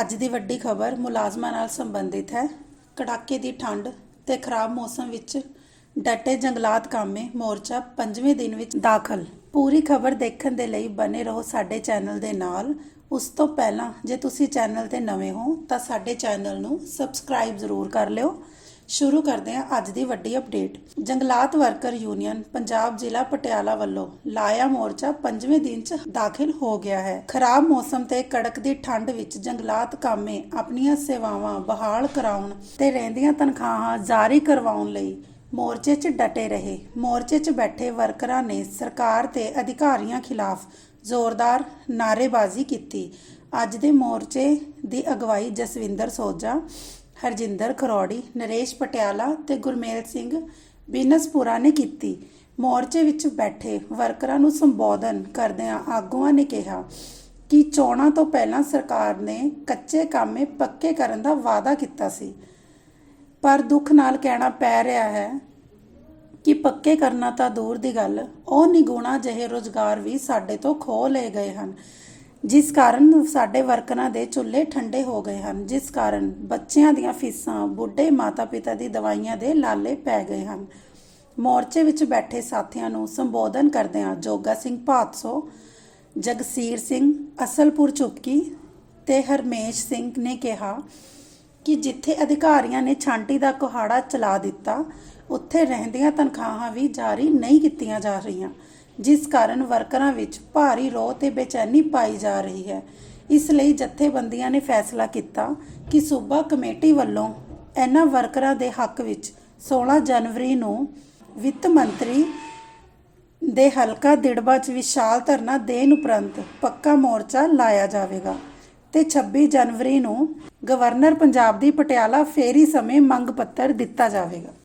ਅੱਜ ਦੀ ਵੱਡੀ ਖਬਰ ਮੁਲਾਜ਼ਮਾਂ ਨਾਲ ਸੰਬੰਧਿਤ ਹੈ। ਕੜਾਕੇ ਦੀ ਠੰਡ ਤੇ ਖਰਾਬ ਮੌਸਮ ਵਿੱਚ ਡਟੇ ਜੰਗਲਾਤ ਕਾਮੇ ਮੋਰਚਾ ਪੰਜਵੇਂ ਦਿਨ ਵਿੱਚ ਦਾਖਲ। ਪੂਰੀ ਖਬਰ ਦੇਖਣ ਦੇ ਲਈ ਬਨੇ ਰਹੋ ਸਾਡੇ ਚੈਨਲ ਦੇ ਨਾਲ। ਉਸ ਤੋਂ ਪਹਿਲਾਂ ਜੇ ਤੁਸੀਂ ਚੈਨਲ ਤੇ ਨਵੇਂ ਹੋ ਤਾਂ ਸਾਡੇ ਚੈਨਲ ਨੂੰ ਸਬਸਕ੍ਰਾਈਬ ਜ਼ਰੂਰ ਕਰ ਲਿਓ। ਸ਼ੁਰੂ ਕਰਦੇ ਹਾਂ ਅੱਜ ਦੀ ਵੱਡੀ ਅਪਡੇਟ ਜੰਗਲਾਤ ਵਰਕਰ ਯੂਨੀਅਨ ਪੰਜਾਬ ਜ਼ਿਲ੍ਹਾ ਪਟਿਆਲਾ ਵੱਲੋਂ ਲਾਇਆ ਮੋਰਚਾ ਪੰਜਵੇਂ ਦਿਨ 'ਚ ਦਾਖਲ ਹੋ ਗਿਆ ਹੈ। ਖਰਾਬ ਮੌਸਮ ਤੇ ਕੜਕਦੀ ਠੰਡ ਵਿੱਚ ਜੰਗਲਾਤ ਕਾਮੇ ਆਪਣੀਆਂ ਸੇਵਾਵਾਂ ਬਹਾਲ ਕਰਾਉਣ ਤੇ ਰਹਿੰਦੀਆਂ ਤਨਖਾਹਾਂ ਜਾਰੀ ਕਰਵਾਉਣ ਲਈ ਮੋਰਚੇ 'ਚ ਡਟੇ ਰਹੇ। ਮੋਰਚੇ 'ਚ ਬੈਠੇ ਵਰਕਰਾਂ ਨੇ ਸਰਕਾਰ ਤੇ ਅਧਿਕਾਰੀਆਂ ਖਿਲਾਫ ਜ਼ੋਰਦਾਰ ਨਾਅਰੇਬਾਜ਼ੀ ਕੀਤੀ। ਅੱਜ ਦੇ ਮੋਰਚੇ ਦੀ ਅਗਵਾਈ ਜਸਵਿੰਦਰ ਸੋਜਾ ਹਰਜਿੰਦਰ ਖਰੋੜੀ ਨਰੇਸ਼ ਪਟਿਆਲਾ ਤੇ ਗੁਰਮੇਲ ਸਿੰਘ ਬਿਨਸਪੁਰਾ ਨੇ ਕੀਤੀ। ਮੋਰਚੇ ਵਿੱਚ ਬੈਠੇ ਵਰਕਰਾਂ ਨੂੰ ਸੰਬੋਧਨ ਕਰਦਿਆਂ ਆਗੂਆਂ ਨੇ ਕਿਹਾ ਕਿ ਚੋਣਾਂ ਤੋਂ ਪਹਿਲਾਂ ਸਰਕਾਰ ਨੇ ਕੱਚੇ ਕਾਮੇ ਪੱਕੇ ਕਰਨ ਦਾ ਵਾਅਦਾ ਕੀਤਾ ਸੀ। ਪਰ ਦੁੱਖ ਨਾਲ ਕਹਿਣਾ ਪੈ ਰਿਹਾ ਹੈ ਕਿ ਪੱਕੇ ਕਰਨਾ ਤਾਂ ਦੂਰ ਦੀ ਗੱਲ, ਉਹ ਨਿਗੁਣਾ ਜਿਹੇ ਰੋਜ਼ਗਾਰ ਵੀ ਸਾਡੇ ਤੋਂ ਖੋ ਲਏ ਗਏ ਹਨ। ਜਿਸ ਕਾਰਨ ਸਾਡੇ ਵਰਕਰਾਂ ਦੇ ਚੁੱਲ੍ਹੇ ਠੰਡੇ ਹੋ ਗਏ ਹਨ, ਜਿਸ ਕਾਰਨ ਬੱਚਿਆਂ ਦੀਆਂ ਫੀਸਾਂ, ਬੁੱਢੇ ਮਾਤਾ-ਪਿਤਾ ਦੀ ਦਵਾਈਆਂ ਦੇ ਲਾਲੇ ਪੈ ਗਏ ਹਨ। ਮੋਰਚੇ ਵਿੱਚ ਬੈਠੇ ਸਾਥੀਆਂ ਨੂੰ ਸੰਬੋਧਨ ਕਰਦਿਆਂ ਜੋਗਾ ਸਿੰਘ ਭਾਤਸੋ, ਜਗਸੀਰ ਸਿੰਘ, ਅਸਲਪੁਰ ਚੁਪਕੀ ਤੇ ਹਰਮੇਸ਼ ਸਿੰਘ ਨੇ ਕਿਹਾ ਕਿ ਜਿੱਥੇ ਅਧਿਕਾਰੀਆਂ ਨੇ ਛਾਂਟੀ ਦਾ ਕੁਹਾੜਾ ਚਲਾ ਦਿੱਤਾ, ਉੱਥੇ ਰਹਿੰਦੀਆਂ ਤਨਖਾਹਾਂ ਵੀ ਜਾਰੀ ਨਹੀਂ ਕੀਤੀਆਂ ਜਾ ਰਹੀਆਂ, ਜਿਸ ਕਾਰਨ ਵਰਕਰਾਂ ਵਿੱਚ ਭਾਰੀ ਰੋਹ ਤੇ ਬੇਚੈਨੀ ਪਾਈ ਜਾ ਰਹੀ ਹੈ। ਇਸ ਲਈ ਜਥੇਬੰਦੀਆਂ ਨੇ ਫੈਸਲਾ ਕੀਤਾ ਕਿ ਸੂਬਾ ਕਮੇਟੀ ਵੱਲੋਂ ਇਹਨਾਂ ਵਰਕਰਾਂ ਦੇ ਹੱਕ ਵਿੱਚ 16 ਜਨਵਰੀ ਨੂੰ ਵਿੱਤ ਮੰਤਰੀ ਦੇ ਹਲਕਾ ਦਿੜਬਾ 'ਚ ਵਿਸ਼ਾਲ ਧਰਨਾ ਦੇਣ ਉਪਰੰਤ ਪੱਕਾ ਮੋਰਚਾ ਲਾਇਆ ਜਾਵੇਗਾ। ਤੇ 26 ਜਨਵਰੀ ਨੂੰ ਗਵਰਨਰ ਪੰਜਾਬ ਦੀ ਪਟਿਆਲਾ ਫੇਰੀ ਸਮੇਂ ਮੰਗ ਪੱਤਰ ਦਿੱਤਾ ਜਾਵੇਗਾ।